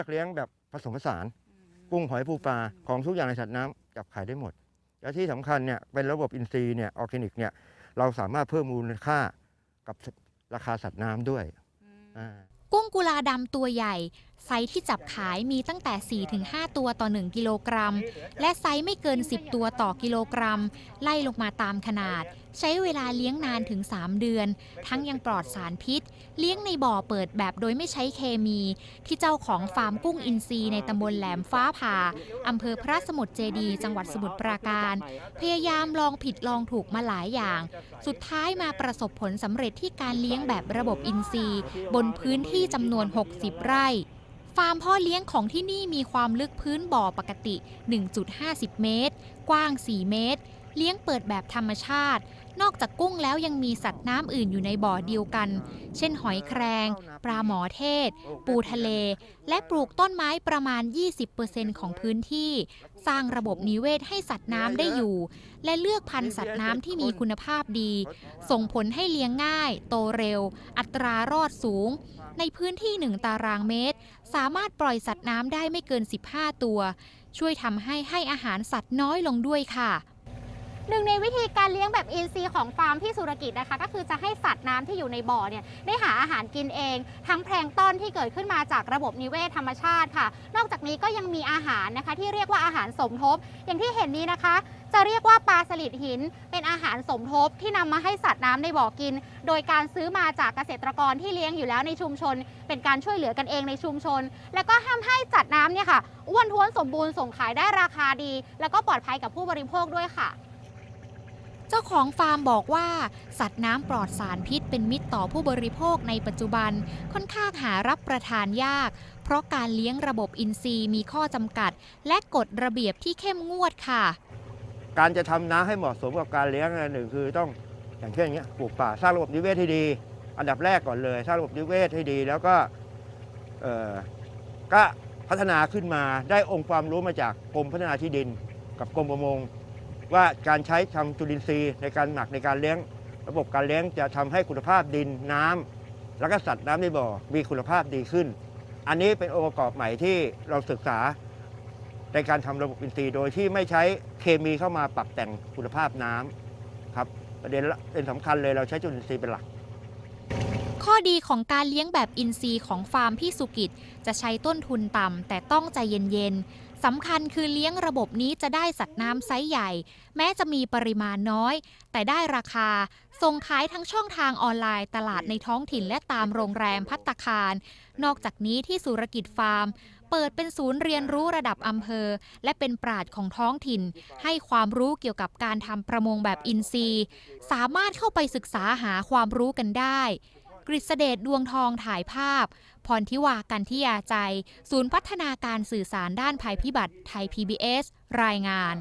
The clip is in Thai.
อกเลี้ยงแบบผสมผสาน กุ้งหอยปูปลาของทุกอย่างในสัตว์น้ำจับขายได้หมด และที่สำคัญเนี่ยเป็นระบบอินทรีย์เนี่ยออร์แกนิกเนี่ยเราสามารถเพิ่มมูลค่ากับราคาสัตว์น้ำด้วยอ่ากุ้งกุลาดำตัวใหญ่ไซส์ที่จับขายมีตั้งแต่ 4-5 ตัวต่อ 1 กิโลกรัม และไซส์ไม่เกิน 10 ตัวต่อกิโลกรัม ไล่ลงมาตามขนาด ใช้เวลาเลี้ยงนานถึง 3 เดือน ทั้งยังปลอดสารพิษ เลี้ยงในบ่อเปิดแบบโดยไม่ใช้เคมี ที่เจ้าของฟาร์มกุ้งอินทรีย์ในตำบลแหลมฟ้าผ่าอำเภอพระสมุทรเจดีย์จังหวัดสมุทรปราการ พยายามลองผิดลองถูกมาหลายอย่าง สุดท้ายมาประสบผลสำเร็จที่การเลี้ยงแบบระบบอินทรีย์ บนพื้นที่จำนวน 60 ไร่ ฟาร์มพ่อเลี้ยงของที่นี่มีความลึกพื้นบ่อปกติ 1.50 เมตร กว้าง 4 เมตร เลี้ยงเปิดแบบธรรมชาติ นอกจากกุ้งแล้วยังมีสัตว์น้ำอื่นอยู่ในบ่อเดียวกัน เช่นหอยแครง ปลาหมอเทศ ปูทะเล และปลูกต้นไม้ประมาณ 20%ของพื้นที่ สร้างระบบนิเวศให้สัตว์น้ำได้อยู่ และเลือกพันธุ์สัตว์น้ำที่มีคุณภาพดี ส่งผลให้เลี้ยงง่าย โตเร็ว อัตรารอดสูง ในพื้นที่1ตารางเมตร สามารถปล่อยสัตว์น้ำได้ไม่เกิน 15 ตัว ช่วยทำให้ให้อาหารสัตว์น้อยลงด้วยค่ะ หนึ่งในวิธีการเลี้ยงแบบอินทรีย์ของฟาร์มพี่สุรกิจนะคะ ก็คือจะให้สัตว์น้ำที่อยู่ในบ่อเนี่ยได้หาอาหารกินเอง ทั้งแพลงต้นที่เกิดขึ้นมาจากระบบนิเวศธรรมชาติค่ะ นอกจากนี้ก็ยังมีอาหารนะคะ ที่เรียกว่าอาหารสมทบ อย่างที่เห็นนี้นะคะ จะเรียกว่าปลาสลิดหิน เป็นอาหารสมทบที่นำมาให้สัตว์น้ำในบ่อกิน โดยการซื้อมาจากเกษตรกรที่เลี้ยงอยู่แล้วในชุมชน เป็นการช่วยเหลือกันเองในชุมชน แล้วก็ทำให้สัตว์น้ำเนี่ยค่ะอ้วนท้วนสมบูรณ์ส่งขายได้ราคาดี แล้วก็ปลอดภัยกับผู้บริโภคด้วยค่ะ เจ้าของฟาร์มบอกว่า สัตว์น้ำปลอดสารพิษเป็นมิตรต่อผู้บริโภคในปัจจุบันค่อนข้างหารับประทานยาก เพราะการเลี้ยงระบบอินทรีย์มีข้อจำกัด และกฎระเบียบที่เข้มงวดค่ะ การจะทำน้ำให้เหมาะสมกับการเลี้ยงอันหนึ่งคือต้องอย่างเช่นอย่างเงี้ยปลูกป่าสร้างระบบนิเวศให้ดี อันดับแรกก่อนเลยสร้างระบบนิเวศให้ดี แล้วก็เอ่อก็พัฒนาขึ้นมาได้องค์ความรู้มาจากกรมพัฒนาที่ดิน กับกรมประมง ว่าการใช้ทำจุลินทรีย์ในการหมักในการเลี้ยง ระบบการเลี้ยงจะทำให้คุณภาพดินน้ำแล้วก็สัตว์น้ำในบ่อมีคุณภาพดีขึ้น อันนี้เป็นองค์ประกอบใหม่ที่เราศึกษาในการทำระบบอินทรีย์โดยที่ไม่ใช้เคมีเข้ามาปรับแต่งคุณภาพน้ำครับประเด็นเป็นสำคัญเลยเราใช้จุลินทรีย์เป็นหลัก ข้อดีของการเลี้ยงแบบอินทรีย์ของฟาร์มพี่สุกิจจะใช้ต้นทุนต่ำแต่ต้องใจเย็นๆ สำคัญคือเลี้ยงระบบนี้จะได้สัตว์น้ำไซส์ใหญ่ แม้จะมีปริมาณน้อย แต่ได้ราคา ส่งขายทั้งช่องทางออนไลน์ ตลาดในท้องถิ่นและตามโรงแรมพัตตาคาร นอกจากนี้ที่สุรกิจฟาร์ม เปิดเป็นศูนย์เรียนรู้ระดับอำเภอ และเป็นปราดของท้องถิ่น ให้ความรู้เกี่ยวกับการทำประมงแบบอินทรีย์ สามารถเข้าไปศึกษาหาความรู้กันได้ กฤษเดชดวงทองถ่ายภาพ พรทิวากันทิยาใจ ศูนย์พัฒนาการสื่อสารด้านภัยพิบัติไทย PBS รายงาน